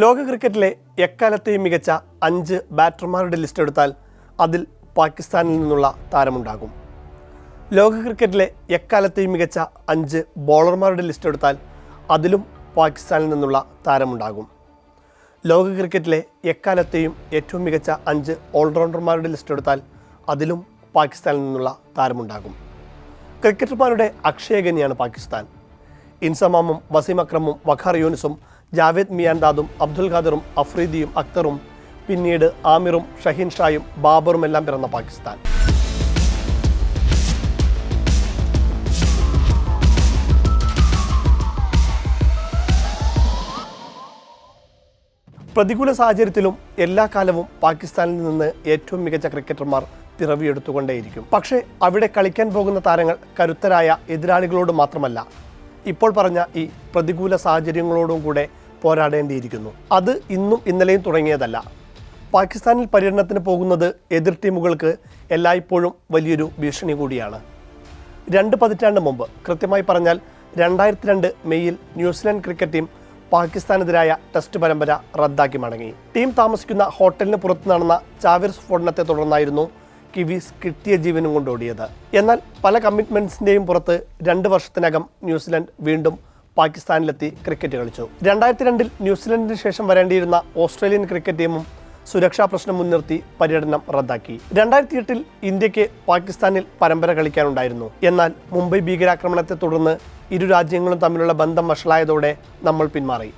ലോക ക്രിക്കറ്റിലെ എക്കാലത്തെയും മികച്ച അഞ്ച് ബാറ്റർമാരുടെ ലിസ്റ്റ് എടുത്താൽ അതിൽ പാകിസ്ഥാനിൽ നിന്നുള്ള താരമുണ്ടാകും. ലോക ക്രിക്കറ്റിലെ എക്കാലത്തെയും മികച്ച അഞ്ച് ബോളർമാരുടെ ലിസ്റ്റ് എടുത്താൽ അതിലും പാകിസ്ഥാനിൽ നിന്നുള്ള താരമുണ്ടാകും. ലോക ക്രിക്കറ്റിലെ എക്കാലത്തെയും ഏറ്റവും മികച്ച അഞ്ച് ഓൾറൗണ്ടർമാരുടെ ലിസ്റ്റ് എടുത്താൽ അതിലും പാകിസ്ഥാനിൽ നിന്നുള്ള താരമുണ്ടാകും. ക്രിക്കറ്റർമാരുടെ അക്ഷയഗനിയാണ് പാകിസ്ഥാൻ. ഇൻസമാമും വസീം അക്രമും വഖാർ യൂനിസും ജാവേദ് മിയാൻദാദും അബ്ദുൽ ഖാദറും അഫ്രീദിയും അക്തറും പിന്നീട് ആമിറും ഷഹീൻ ഷായും ബാബറും എല്ലാം പിറന്ന പാകിസ്ഥാൻ. പ്രതികൂല സാഹചര്യത്തിലും എല്ലാ കാലവും പാകിസ്ഥാനിൽ നിന്ന് ഏറ്റവും മികച്ച ക്രിക്കറ്റർമാർ പിറവിയെടുത്തുകൊണ്ടേയിരിക്കും. പക്ഷേ അവിടെ കളിക്കാൻ പോകുന്ന താരങ്ങൾ കരുത്തരായ എതിരാളികളോട് മാത്രമല്ല ഇപ്പോൾ പറഞ്ഞ ഈ പ്രതികൂല സാഹചര്യങ്ങളോടും കൂടെ പോരാടേണ്ടിയിരിക്കുന്നു. അത് ഇന്നും ഇന്നലെയും തുടങ്ങിയതല്ല. പാകിസ്ഥാനിൽ പര്യടനത്തിന് പോകുന്നത് എതിർ ടീമുകൾക്ക് എല്ലായ്പ്പോഴും വലിയൊരു ഭീഷണി കൂടിയാണ്. രണ്ട് പതിറ്റാണ്ട് മുമ്പ് കൃത്യമായി പറഞ്ഞാൽ രണ്ടായിരത്തി രണ്ട് മെയ്യിൽ ന്യൂസിലാൻഡ് ക്രിക്കറ്റ് ടീം പാകിസ്ഥാനെതിരായ ടെസ്റ്റ് പരമ്പര റദ്ദാക്കി മടങ്ങി. ടീം താമസിക്കുന്ന ഹോട്ടലിന് പുറത്ത് നടന്ന ചാവിർ സ്ഫോടനത്തെ തുടർന്നായിരുന്നു കിവീസ് കിട്ടിയ ജീവനും കൊണ്ടോടിയത്. എന്നാൽ പല കമ്മിറ്റ്മെന്റ്സിന്റെയും പുറത്ത് രണ്ട് വർഷത്തിനകം ന്യൂസിലാൻഡ് വീണ്ടും പാകിസ്ഥാനിലെത്തി ക്രിക്കറ്റ് കളിച്ചു. രണ്ടായിരത്തി രണ്ടിൽ ന്യൂസിലൻഡിന് ശേഷം വരേണ്ടിയിരുന്ന ഓസ്ട്രേലിയൻ ക്രിക്കറ്റ് ടീമും സുരക്ഷാ പ്രശ്നം മുൻനിർത്തി പര്യടനം റദ്ദാക്കി. രണ്ടായിരത്തി എട്ടിൽ ഇന്ത്യയ്ക്ക് പാകിസ്ഥാനിൽ പരമ്പര കളിക്കാനുണ്ടായിരുന്നു. എന്നാൽ മുംബൈ ഭീകരാക്രമണത്തെ തുടർന്ന് ഇരു രാജ്യങ്ങളും തമ്മിലുള്ള ബന്ധം വഷളായതോടെ നമ്മൾ പിന്മാറി.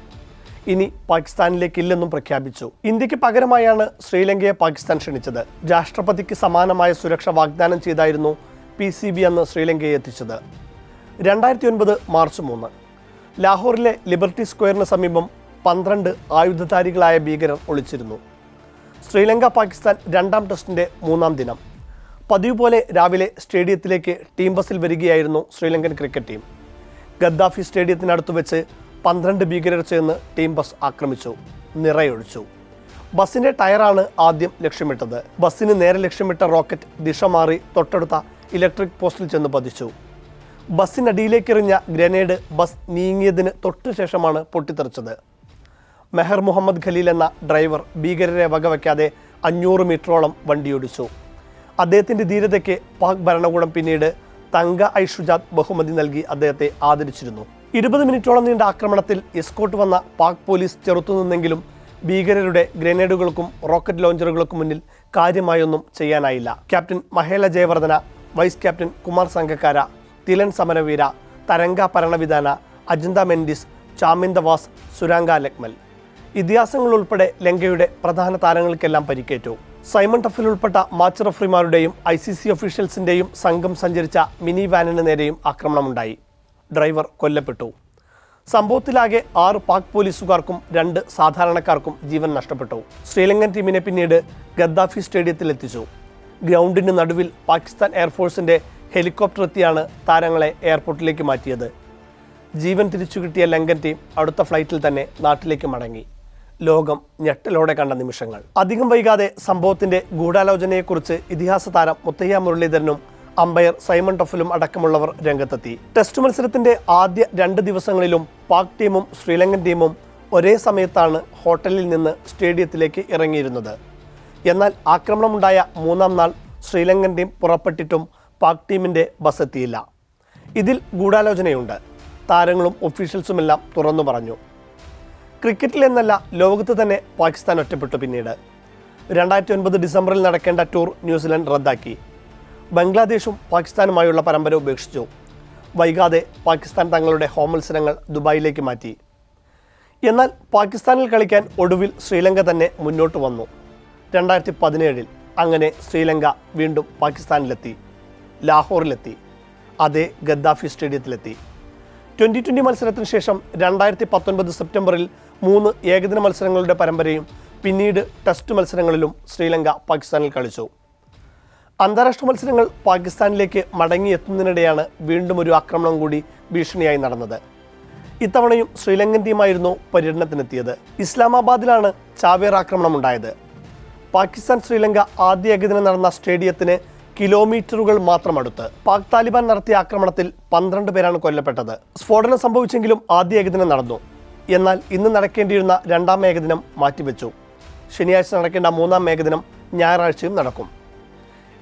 ഇനി പാകിസ്ഥാനിലേക്കില്ലെന്നും പ്രഖ്യാപിച്ചു. ഇന്ത്യയ്ക്ക് പകരമായാണ് ശ്രീലങ്കയെ പാകിസ്ഥാൻ ക്ഷണിച്ചത്. രാഷ്ട്രപതിക്ക് സമാനമായ സുരക്ഷ വാഗ്ദാനം ചെയ്തായിരുന്നു പി സി ബി അന്ന് ശ്രീലങ്കയെ എത്തിച്ചത്. രണ്ടായിരത്തി ഒൻപത് മാർച്ച് മൂന്ന്. ലാഹോറിലെ ലിബർട്ടി സ്ക്വയറിന് സമീപം പന്ത്രണ്ട് ആയുധധാരികളായ ഭീകരർ ഒളിച്ചിരുന്നു. ശ്രീലങ്ക പാകിസ്ഥാൻ രണ്ടാം ടെസ്റ്റിന്റെ മൂന്നാം ദിനം. പതിവ് പോലെ രാവിലെ സ്റ്റേഡിയത്തിലേക്ക് ടീം ബസ്സിൽ വരികയായിരുന്നു ശ്രീലങ്കൻ ക്രിക്കറ്റ് ടീം. ഗദ്ദാഫി സ്റ്റേഡിയത്തിനടുത്ത് വെച്ച് പന്ത്രണ്ട് ഭീകരർ ചേർന്ന് ടീം ബസ് ആക്രമിച്ചു നിറയൊഴിച്ചു. ബസ്സിന്റെ ടയറാണ് ആദ്യം ലക്ഷ്യമിട്ടത്. ബസ്സിന് നേരെ ലക്ഷ്യമിട്ട റോക്കറ്റ് ദിശ മാറി തൊട്ടടുത്ത ഇലക്ട്രിക് പോസ്റ്റിൽ ചെന്ന് പതിച്ചു. ബസ്സിനടിയിലേക്ക് എറിഞ്ഞ ഗ്രനേഡ് ബസ് നീങ്ങിയതിന് തൊട്ടു ശേഷമാണ് പൊട്ടിത്തെറിച്ചത്. മെഹർ മുഹമ്മദ് ഖലീൽ എന്ന ഡ്രൈവർ ഭീകരരെ വകവയ്ക്കാതെ അഞ്ഞൂറ് മീറ്ററോളം വണ്ടിയോടിച്ചു. അദ്ദേഹത്തിന്റെ ധീരതയ്ക്ക് പാക് ഭരണകൂടം പിന്നീട് തങ്ക ഐഷുജാദ് ബഹുമതി നൽകി അദ്ദേഹത്തെ ആദരിച്ചിരുന്നു. ഇരുപത് മിനിറ്റോളം നീണ്ട ആക്രമണത്തിൽ എസ്കോട്ട് വന്ന പാക് പോലീസ് ചെറുത്തുനിന്നെങ്കിലും ഭീകരരുടെ ഗ്രനേഡുകൾക്കും റോക്കറ്റ് ലോഞ്ചറുകൾക്കും മുന്നിൽ കാര്യമായൊന്നും ചെയ്യാനായില്ല. Captain Mahela Jayawardene vice captain Kumar Sangakkara Thilan Samaraweera Tharanga Paranavitana Ajantha Mendis Chaminda Vaas Suranga Lakmal. ഇതിഹാസങ്ങൾ ഉൾപ്പെടെ ലങ്കയുടെ പ്രധാന താരങ്ങൾക്കെല്ലാം പരിക്കേറ്റു. സൈമൺ ടഫിൽ ഉൾപ്പെട്ട മാച്ച് റഫറിമാരുടെയും ഐ സി സി ഒഫീഷ്യൽസിന്റെയും സംഘം സഞ്ചരിച്ച മിനി വാനിന് നേരെയും ആക്രമണമുണ്ടായി. ഡ്രൈവർ കൊല്ലപ്പെട്ടു. സംഭവത്തിലാകെ ആറ് പാക് പോലീസുകാർക്കും രണ്ട് സാധാരണക്കാർക്കും ജീവൻ നഷ്ടപ്പെട്ടു. ശ്രീലങ്കൻ ടീമിനെ പിന്നീട് ഗദ്ദാഫി സ്റ്റേഡിയത്തിൽ എത്തിച്ചു ഗ്രൗണ്ടിന് നടുവിൽ പാകിസ്ഥാൻ എയർഫോഴ്സിന്റെ ഹെലികോപ്റ്റർ എത്തിയാണ് താരങ്ങളെ എയർപോർട്ടിലേക്ക് മാറ്റിയത്. ജീവൻ തിരിച്ചു കിട്ടിയ ലങ്കൻ ടീം അടുത്ത ഫ്ലൈറ്റിൽ തന്നെ നാട്ടിലേക്ക് മടങ്ങി. ലോകം ഞെട്ടലോടെ കണ്ട നിമിഷങ്ങൾ. അധികം വൈകാതെ സംഭവത്തിന്റെ ഗൂഢാലോചനയെക്കുറിച്ച് ഇതിഹാസ താരം മുത്തയ്യ മുരളീധരനും അമ്പയർ സൈമൺ ടഫലും അടക്കമുള്ളവർ രംഗത്തെത്തി. ടെസ്റ്റ് മത്സരത്തിന്റെ ആദ്യ രണ്ട് ദിവസങ്ങളിലും പാക് ടീമും ശ്രീലങ്കൻ ടീമും ഒരേ സമയത്താണ് ഹോട്ടലിൽ നിന്ന് സ്റ്റേഡിയത്തിലേക്ക് ഇറങ്ങിയിരുന്നത്. എന്നാൽ ആക്രമണമുണ്ടായ മൂന്നാം നാൾ ശ്രീലങ്കൻ ടീം പുറപ്പെട്ടിട്ടും പാക് ടീമിന്റെ ബസ് എത്തിയില്ല ഇതിൽ ഗൂഢാലോചനയുണ്ട്. താരങ്ങളും ഒഫീഷ്യൽസുമെല്ലാം തുറന്നു പറഞ്ഞു. ക്രിക്കറ്റിൽ എന്നല്ല ലോകത്ത് തന്നെ പാകിസ്ഥാൻ ഒറ്റപ്പെട്ടു പിന്നീട്. രണ്ടായിരത്തി ഒൻപത് ഡിസംബറിൽ നടക്കേണ്ട ടൂർ ന്യൂസിലൻഡ് റദ്ദാക്കി. ബംഗ്ലാദേശും പാകിസ്ഥാനുമായുള്ള പരമ്പര ഉപേക്ഷിച്ചു. വൈകാതെ പാകിസ്ഥാൻ തങ്ങളുടെ ഹോം മത്സരങ്ങൾ ദുബായിലേക്ക് മാറ്റി. എന്നാൽ പാകിസ്ഥാനിൽ കളിക്കാൻ ഒടുവിൽ ശ്രീലങ്ക തന്നെ മുന്നോട്ട് വന്നു. രണ്ടായിരത്തി പതിനേഴിൽ അങ്ങനെ ശ്രീലങ്ക വീണ്ടും പാകിസ്ഥാനിലെത്തി. ലാഹോറിലെത്തി. അതേ ഗദ്ദാഫി സ്റ്റേഡിയത്തിലെത്തി. ട്വന്റി ട്വന്റി മത്സരത്തിന് ശേഷം രണ്ടായിരത്തി പത്തൊൻപത് സെപ്റ്റംബറിൽ മൂന്ന് ഏകദിന മത്സരങ്ങളുടെ പരമ്പരയും പിന്നീട് ടെസ്റ്റ് മത്സരങ്ങളിലും ശ്രീലങ്ക പാകിസ്ഥാനിൽ കളിച്ചു. അന്താരാഷ്ട്ര മത്സരങ്ങൾ പാകിസ്ഥാനിലേക്ക് മടങ്ങിയെത്തുന്നതിനിടെയാണ് വീണ്ടും ഒരു ആക്രമണം കൂടി ഭീഷണിയായി നടന്നത്. ഇത്തവണയും ശ്രീലങ്കൻ ടീമായിരുന്നു പര്യടനത്തിനെത്തിയത്. ഇസ്ലാമാബാദിലാണ് ചാവേർ ആക്രമണം ഉണ്ടായത് പാകിസ്ഥാൻ ശ്രീലങ്ക ആദ്യ ഏകദിനം നടന്ന സ്റ്റേഡിയത്തിന് കിലോമീറ്ററുകൾ മാത്രം അടുത്ത്. പാക് താലിബാൻ നടത്തിയ ആക്രമണത്തിൽ പന്ത്രണ്ട് പേരാണ് കൊല്ലപ്പെട്ടത്. സ്ഫോടനം സംഭവിച്ചെങ്കിലും ആദ്യ ഏകദിനം നടന്നു. എന്നാൽ ഇന്ന് നടക്കേണ്ടിയിരുന്ന രണ്ടാം ഏകദിനം മാറ്റിവെച്ചു. ശനിയാഴ്ച നടക്കേണ്ട മൂന്നാം ഏകദിനം ഞായറാഴ്ചയും നടക്കും.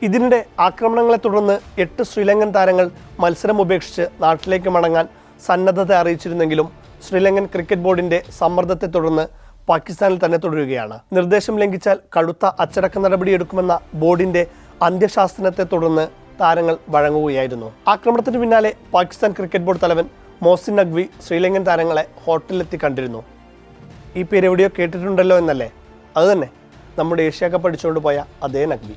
ഇതിനിടെ ആക്രമണങ്ങളെ തുടർന്ന് എട്ട് ശ്രീലങ്കൻ താരങ്ങൾ മത്സരം ഉപേക്ഷിച്ച് നാട്ടിലേക്ക് മടങ്ങാൻ സന്നദ്ധത അറിയിച്ചിരുന്നെങ്കിലും ശ്രീലങ്കൻ ക്രിക്കറ്റ് ബോർഡിന്റെ സമ്മർദ്ദത്തെ തുടർന്ന് പാകിസ്ഥാനിൽ തന്നെ തുടരുകയാണ്. നിർദ്ദേശം ലംഘിച്ചാൽ കടുത്ത അച്ചടക്ക നടപടിയെടുക്കുമെന്ന ബോർഡിന്റെ അന്ത്യശാസനത്തെ തുടർന്ന് താരങ്ങൾ വഴങ്ങുകയായിരുന്നു. ആക്രമണത്തിന് പിന്നാലെ പാകിസ്ഥാൻ ക്രിക്കറ്റ് ബോർഡ് തലവൻ മോസിൻ നഖ്വി ശ്രീലങ്കൻ താരങ്ങളെ ഹോട്ടലിലെത്തി കണ്ടിരുന്നു. ഈ പേര് എവിടെയോ കേട്ടിട്ടുണ്ടല്ലോ എന്നല്ലേ? അതുതന്നെ നമ്മുടെ ഏഷ്യ കപ്പ് അടിച്ചുകൊണ്ട് പോയ അതേ നഖ്വി.